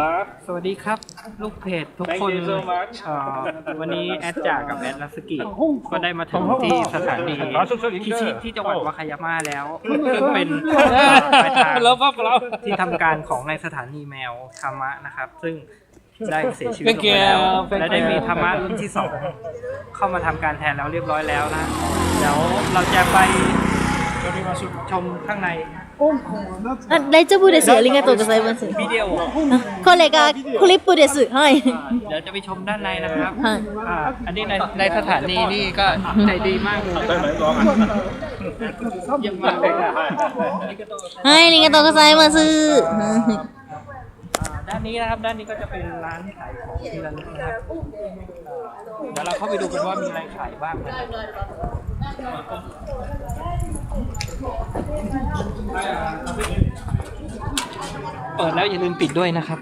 นะสวัสดีครับ ลูกเพจทุก Thank คน you so much เอ่อวันนี้แอดจ่ากับแอดลัสกิก็ได้มาถึงที่สถานีคิชิที่จังหวัดวาคายาม่าแล้วซึ่งเป็นปลายทางแล้วก็เราที่ทำการของในสถานีแมวธรรมะนะครับ ซึ่งได้เสียชีวิตลงไปแล้วและได้มีธรรมะรุ่นที่สองเข้ามาทำการแทนแล้วเรียบร้อยแล้วนะ เดี๋ยวเราจะไปชมข้างใน あ大丈夫ですありがとうございます วิดีโอ これがクリップですはい เดี๋ยวจะไปชมด้านในนะครับ はい อ่าอันนี้ในในสถานีนี่ก็ใจดีมากเลยนะครับเยี่ยมมากเลยครับ はいありがとうございますはい อ่าด้านนี้นะครับ ด้านนี้ก็จะเป็นร้านขายของที่ระลึกนะครับอ่าเดี๋ยวเราเข้าไปดูกันว่ามีอะไรขายบ้างนะครับ เปิดแล้วอย่าลืมปิดด้วยนะครับ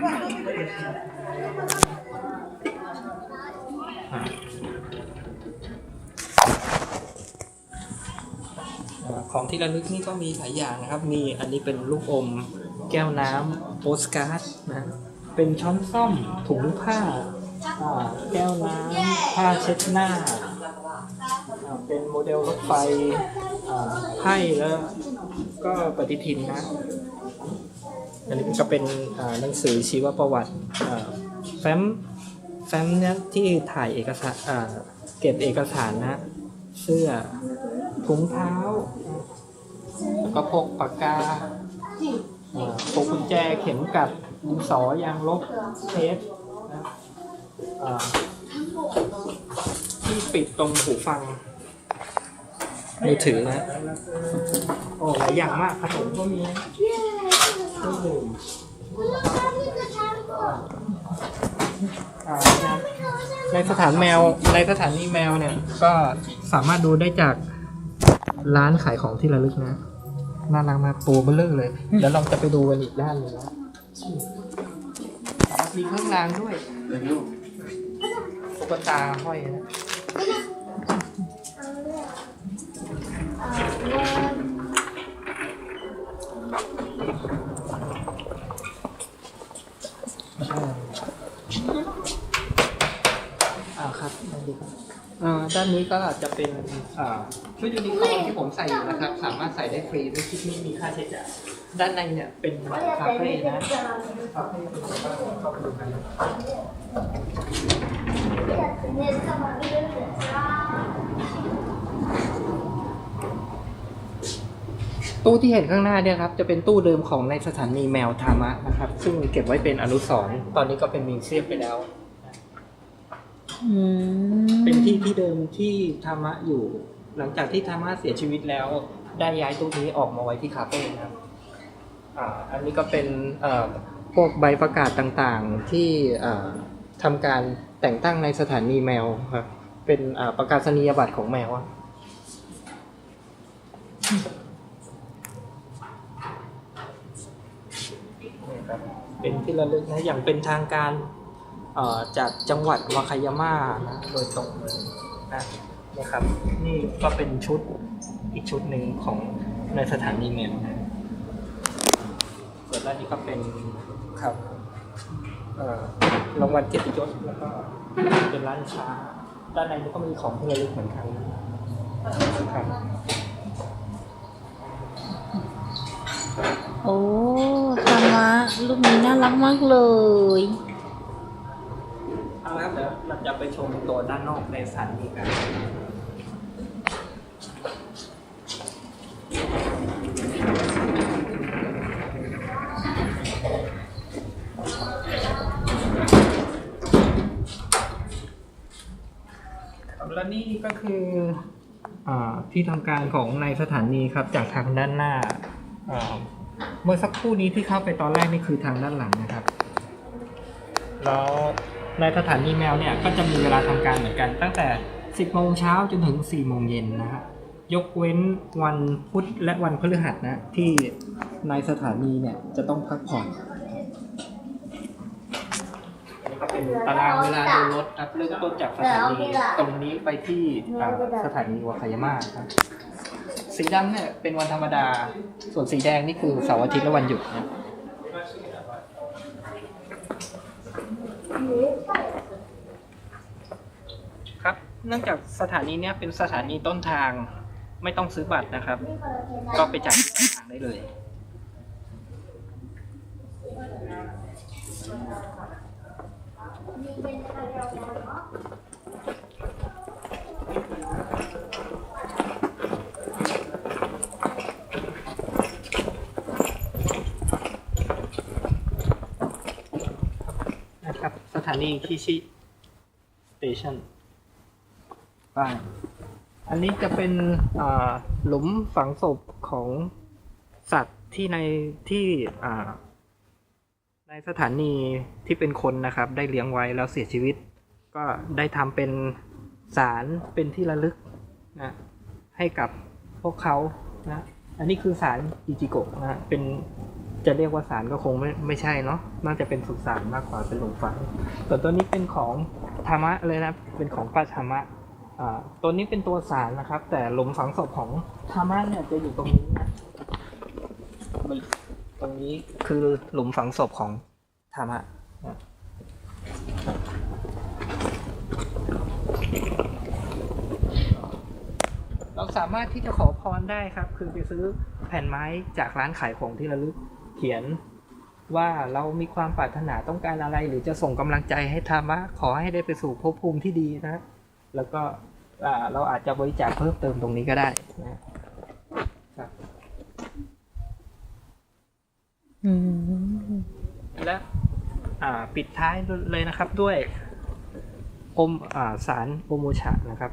ของที่ระลึกนี่ก็มีหลายอย่างนะครับ มีอันนี้เป็นลูกอม แก้วน้ำโปสการ์ดนะ เป็นช้อนซ่อม ถุงผ้า แก้วน้ำผ้าเช็ดหน้า เป็นโมเดลรถไฟอ่าไพ่แล้วก็ปฏิทินนะ อันนี้ก็เป็นหนังสือชีวประวัติแฟ้มแฟ้มเนี่ยที่ถ่ายเอกสารเก็บเอกสารนะเสื้อถุงเท้า แล้วก็พกปากกาพกกุญแจเข็มกัดดินสอยางลบเทปนะที่ปิดตรงหูฟังมือถือนะ โอ้หลายอย่างมากขนมก็มีนะเครื่องดื่มอ่า ในสถานแมวในสถานีแมวเนี่ย ก็สามารถดูได้จากร้านขายของที่ระลึกนะน่ารักมากตัวเบลเลอร์เลย เดี๋ยวเราจะไปดูกันอีกด้านหนึงนะมีเครื่องรางด้วยตุ๊กตาห้อยนะ อ่าครับด้ดีครับอ่าด้านนี้ก็จะเป็นอ่าชุดยูนิคอร์นที่ผมใส่อยู่นะครับ สามารถใส่ได้ฟรีไม่คิดไม่มีค่าใช้จ่ายด้านในเนี่ยเป็นคาเฟ่นะคาเฟ่เป็นแบบว่าเข้าไปดูกัน ตู้ที่เห็นข้างหน้าเนี่ยครับจะเป็นตู้เดิมของในสถานีแมวธามะนะครับ ซึ่งเก็บไว้เป็นอนุสรณ์ตอนนี้ก็เป็นมิวเซียมไปแล้วうーんเป็นที่ที่เดิมที่ธามะอยู่ หลังจากที่ธามะเสียชีวิตแล้ว ได้ย้ายตู้นี้ออกมาไว้ที่คาเฟ่นะครับอ่าอันนี้ก็เป็นเอ่อพวกใบประกาศต่างๆที่เอ่อทำการแต่งตั้งในสถานีแมวครับเป็นอ่าประกาศนียบัตรของแมวอะนี่ครับ เป็นที่ระลึกนะอย่างเป็นทางการจากจังหวัดวาคายาม่านะโดยตรงเลยนะนะครับนี่ก็เป็นชุดอีกชุดหนึ่งของในสถานีเมนนะส่วนด้านนี้ก็เป็นครับรางวัลเกียรติยศแล้วก็เป็นร้านค้าด้านในนี้ก็มีของที่ระลึกเหมือนกันครับโอ้ะรูปนี้น่ารักมากเลยเอาละเดี๋ยวเราจะไปชมตัวด้านนอกในสถานีกันครับและนี่ก็คืออาที่ทำการของในสถานีครับจากทางด้านหน้าอ่า เมื่อสักครู่นี้ที่เข้าไปตอนแรกนี่คือทางด้านหลังนะครับ แล้วในสถานีแมวเนี่ยก็จะมีเวลาทำการเหมือนกัน ตั้งแต่ 10โมงเช้าจนถึง4โมงเย็นนะครับยกเว้นวันพุธและวันพฤหัสนะ ที่ในสถานีเนี่ยจะต้องพักผ่อนก็เป็นตารางเวลาดินรถครับเริ่มต้นจากสถานีตรงนี้ไปที่สถานีวาคายาม่าครับ สีดำเนี่ยเป็นวันธรรมดา ส่วนสีแดงนี่คือเสาร์อาทิตย์และวันหยุดนะครับ เนื่องจากสถานีเนี้ยเป็นสถานีต้นทางไม่ต้องซื้อบัตรนะครับ ก็ไปจ่ายปลายทางได้เลย นะครับ สถานีคิชิสเตชันบ้านอันนี้จะเป็นหลุมฝังศพของสัตว์ที่ในที่ในสถานีที่เป็นคนนะครับ ได้เลี้ยงไว้แล้วเสียชีวิต ก็ได้ทำเป็นสารเป็นที่ระลึกนะให้กับพวกเขานะอันนี้คือสารอิจิโกะนะเป็น จะเรียกว่าสารก็คงไม่ไม่ใช่เนาะน่าจะเป็นสุสานมากกว่าเป็นหลุมฝังส่วนตัวนี้เป็นของธรรมะเลยนะเป็นของปาธรรมะอ่าตัวนี้เป็นตัวสารนะครับ แต่หลุมฝังศพของธรรมะเนี่ยจะอยู่ตรงนี้นะตรงนี้คือหลุมฝังศพของธรรมะเราสามารถที่จะขอพรได้ครับ คือไปซื้อแผ่นไม้จากร้านขายของที่ระลึก ขียนว่าเรามีความปรารถนาต้องการอะไร หรือจะส่งกำลังใจให้ธรรมะขอให้ได้ไปสู่ภพภูมิที่ดีนะ แล้วก็เราอาจจะบริจาคเพิ่มเติมตรงนี้ก็ได้นะครับและปิดท้ายเลยนะครับด้วยอมอสารโอโมชะนะครับ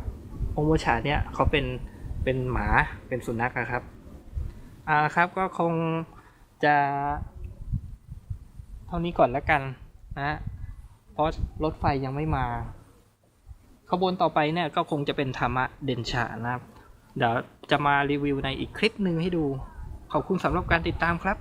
โอโมชะเนี่ยเขาเป็นเป็นหมาเป็นสุนัขนะครับอ่าครับก็คง จะเท่านี้ก่อนแล้วกันนะเพราะรถไฟยังไม่มา ขบวนต่อไปเนี่ยก็คงจะเป็นธรรมะเด่นฉานะครับ เดี๋ยวจะมารีวิวในอีกคลิปหนึ่งให้ดู ขอบคุณสำหรับการติดตามครับ